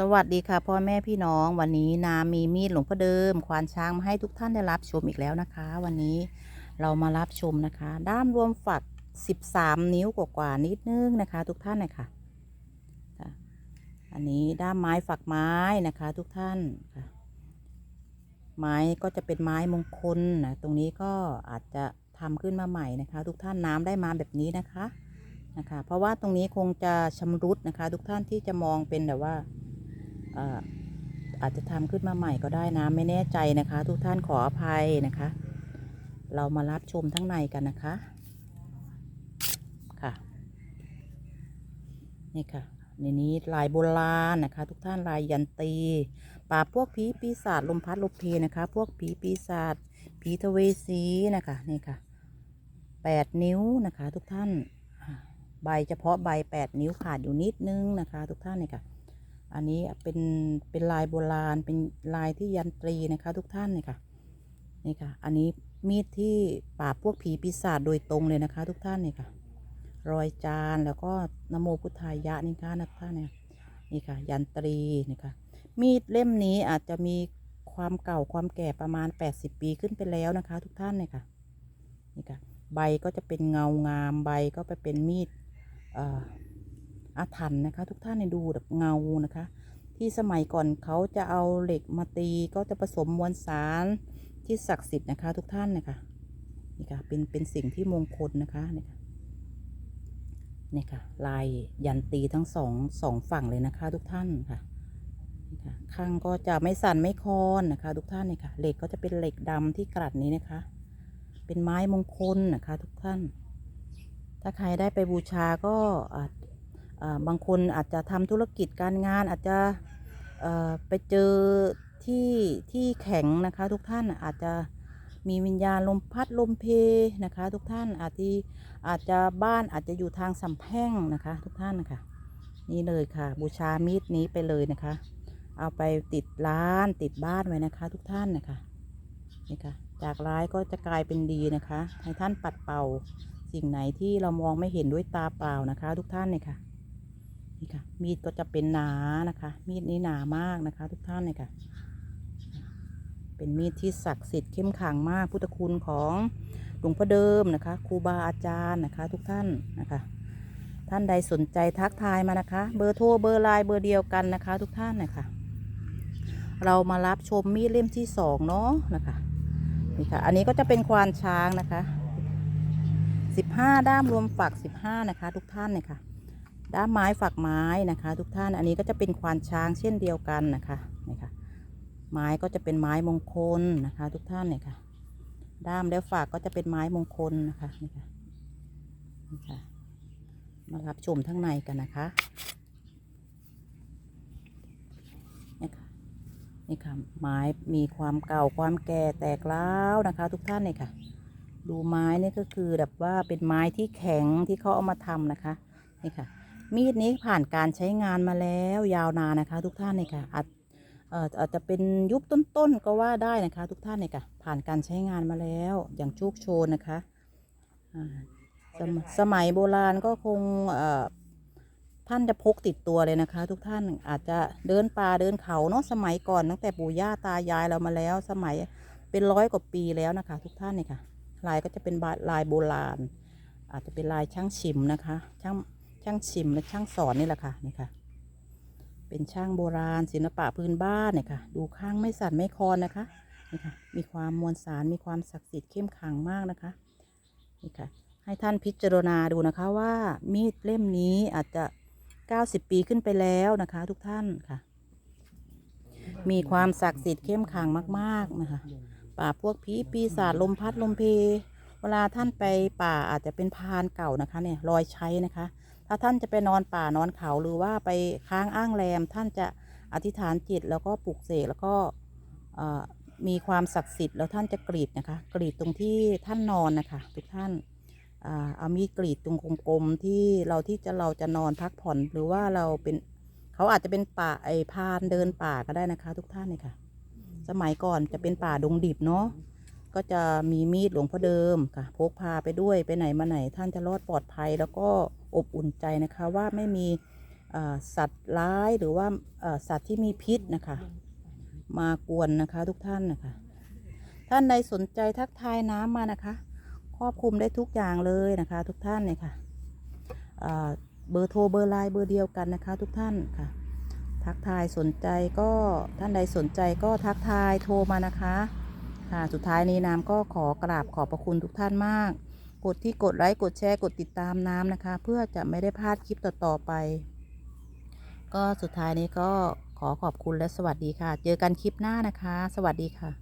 สวัสดีค่ะพ่อแม่พี่น้องวันนี้นามีมีดหลวงพ่อเดิม ควานช้างมาให้ทุกท่านได้รับชมอีกแล้วนะคะ วันนี้เรามารับชมนะคะ ด้ามรวมฝัก 13 นิ้วกว่าๆนิดนึงนะคะ ทุกท่านนะคะค่ะ อันนี้ด้ามไม้ฝักไม้นะคะ ทุกท่านค่ะ ไม้ก็จะเป็นไม้มงคลนะตรงนี้ก็อาจจะทำขึ้นมาใหม่นะคะ ทุกท่านน้ำได้มาแบบนี้นะคะนะคะ เพราะว่าตรงนี้คงจะชำรุดนะคะ ทุกท่านที่จะมองเป็นแบบว่า อาจจะทำขึ้นมาใหม่ก็ได้นะ ไม่แน่ใจนะคะ ทุกท่านขออภัยนะคะ เรามารับชมทั้งในกันนะคะค่ะนี่ค่ะในนี้ลายโบราณนะคะ ทุกท่านลายยันตีป่าบพวกผีปีศาจลมพัดลมเพนะคะ พวกผีปีศาจผีทเวสีนะคะนี่ค่ะแปดนิ้วนะคะ ทุกท่านใบเฉพาะใบแปดนิ้วขาดอยู่นิดนึงนะคะ ทุกท่านนี่ค่ะ อันนี้เป็นเป็นลายโบราณเป็นลายที่ยันตรีนะคะ ทุกท่านนี่ค่ะนี่ค่ะ อันนี้มีดที่ปราบพวกผีปีศาจโดยตรงเลยนะคะ ทุกท่านนี่ค่ะ รอยจานแล้วก็นโมพุทธายะนี่ค่ะนะท่านเนี่ยนี่ค่ะ ยันตรีนี่ค่ะ มีดเล่มนี้อาจจะมีความเก่าความแก่ประมาณ 80 ปีขึ้นไปแล้วนะคะ ทุกท่านนี่ค่ะนี่ค่ะ ใบก็จะเป็นเงางามใบก็ไปเป็นมีดเอาถรรพ์นะคะ ทุกท่านในดูแบบเงานะคะ ที่สมัยก่อนเขาจะเอาเหล็กมาตีก็จะผสมมวลสารที่ศักดิ์สิทธิ์นะคะ ทุกท่านนะคะนี่ค่ะเป็นเป็นสิ่งที่มงคลนะคะนี่ค่ะนี่ค่ะ ลายยันตีทั้งสองสองฝั่งเลยนะคะ ทุกท่านค่ะนี่ค่ะข้างก็จะไม่สั่นไม่คลอนนะคะ ทุกท่านนี่ค่ะเหล็กก็จะเป็นเหล็กดำที่กลัดนี้นะคะ เป็นไม้มงคลนะคะ ทุกท่าน ถ้าใครได้ไปบูชาก็อาจอ่า บางคนอาจจะทำธุรกิจการงานอาจจะไปเจอที่ที่แข็งนะคะทุกท่านอาจจะมีวิญญาณลมพัดลมเพนะคะ ทุกท่านอาจจะอาจจะบ้านอาจจะอยู่ทางสำแพ่งนะคะ ทุกท่านนะคะนี่เลยค่ะ บูชามีดนี้ไปเลยนะคะ เอาไปติดร้านติดบ้านไว้นะคะ ทุกท่านนะคะนี่ค่ะจากร้ายก็จะกลายเป็นดีนะคะ ให้ท่านปัดเป่าสิ่งไหนที่เรามองไม่เห็นด้วยตาเปล่านะคะ ทุกท่านเนี่ยค่ะ นี่ค่ะ มีดก็จะเป็นหนานะคะ มีดนี้หนามากนะคะ ทุกท่านเลยค่ะ เป็นมีดที่ศักดิ์สิทธิ์เข้มขังมากพุทธคุณของหลวงพ่อเดิมนะคะครูบาอาจารย์นะคะ ทุกท่านนะคะ ท่านใดสนใจทักทายมานะคะ เบอร์โทรเบอร์ไลน์เบอร์เดียวกันนะคะ ทุกท่านนะคะเรามารับชมมีดเล่มที่สองเนาะนะคะนี่ค่ะ อันนี้ก็จะเป็นควานช้างนะคะสิบห้าด้ามรวมฝักสิบห้านะคะ ทุกท่านเนี่ยค่ะ ด้ามไม้ฝักไม้นะคะ ทุกท่านอันนี้ก็จะเป็นควานช้างเช่นเดียวกันนะคะนี่ค่ะไม้ก็จะเป็นไม้มงคลนะคะ ทุกท่านเนี่ยค่ะ ด้ามแล้วฝักก็จะเป็นไม้มงคลนะคะนี่ค่ะนี่ค่ะมารับชมทั้งในกันนะคะนี่ค่ะนี่ค่ะไม้มีความเก่าความแก่แตกร้าวนะคะ ทุกท่านเนี่ยค่ะ ดูไม้นี่ก็คือแบบว่าเป็นไม้ที่แข็งที่เขาเอามาทำนะคะนี่ค่ะ มีดนี้ผ่านการใช้งานมาแล้วยาวนานนะคะ ทุกท่านเลยค่ะอาจเอ่ออาจจะเป็นยุคต้นๆก็ว่าได้นะคะ ทุกท่านเลยค่ะผ่านการใช้งานมาแล้วอย่างโชคโชนนะคะอ่าสมสมัยโบราณก็คงเอ่อท่านจะพกติดตัวเลยนะคะ ทุกท่านอาจจะเดินป่าเดินเขาเนาะสมัยก่อนตั้งแต่ปู่ย่าตายายเรามาแล้ว สมัยเป็นร้อยกว่าปีแล้วนะคะ ทุกท่านเนี่ยค่ะลายก็จะเป็นลายโบราณ อาจจะเป็นลายช่างฉิมนะคะช่าง ช่างชิมและช่างสอนนี่แหละค่ะนี่ค่ะ เป็นช่างโบราณศิลปะพื้นบ้านเนี่ยค่ะ ดูข้างไม่สั่นไม่คลอนนะคะนี่ค่ะ มีความมวลสารมีความศักดิ์สิทธิ์เข้มขังมากนะคะนี่ค่ะ ให้ท่านพิจารณาดูนะคะว่ามีดเล่มนี้อาจจะ 90 ปีขึ้นไปแล้วนะคะ ทุกท่านค่ะ มีความศักดิ์สิทธิ์เข้มขังมากๆนะคะป่าพวกผีปีศาจลมพัดลมเพ เวลาท่านไปป่าอาจจะเป็นพานเก่านะคะเนี่ยรอยใช้นะคะ ถ้าท่านจะไปนอนป่านอนเขาหรือว่าไปค้างอ้างแรม ท่านจะอธิษฐานจิตแล้วก็ปลุกเสกแล้วก็มีความศักดิ์สิทธิ์แล้วท่านจะกรีดนะคะ กรีดตรงที่ท่านนอนนะคะ ทุกท่านเอามีดกรีดตรงกลมๆที่เราที่จะเราจะนอนพักผ่อนหรือว่าเราเป็นเขาอาจจะเป็นป่าไอพานเดินป่าก็ได้นะคะ ทุกท่านเลยค่ะ สมัยก่อนจะเป็นป่าดงดิบเนาะ ก็จะมีมีดหลวงพ่อเดิมค่ะ พกพาไปด้วยไปไหนมาไหนท่านจะรอดปลอดภัย แล้วก็อบอุ่นใจนะคะว่าไม่มีสัตว์ร้ายหรือว่าสัตว์ที่มีพิษนะคะ มากวนนะคะทุกท่านนะคะ ท่านใดสนใจทักทายน้ำมานะคะ ครอบคลุมได้ทุกอย่างเลยนะคะ ทุกท่านเนี่ยค่ะเบอร์โทรเบอร์ไลน์เบอร์เดียวกันนะคะ ทุกท่านค่ะ ทักทายสนใจก็ท่านใดสนใจก็ทักทายโทรมานะคะ ค่ะ สุดท้ายนี้น้ำก็ขอกราบขอบพระคุณทุกท่านมาก กดที่กดไลค์กดแชร์กดติดตามน้ำนะคะ เพื่อจะไม่ได้พลาดคลิปต่อๆไป ก็สุดท้ายนี้ก็ขอขอบคุณและสวัสดีค่ะ เจอกันคลิปหน้านะคะ สวัสดีค่ะ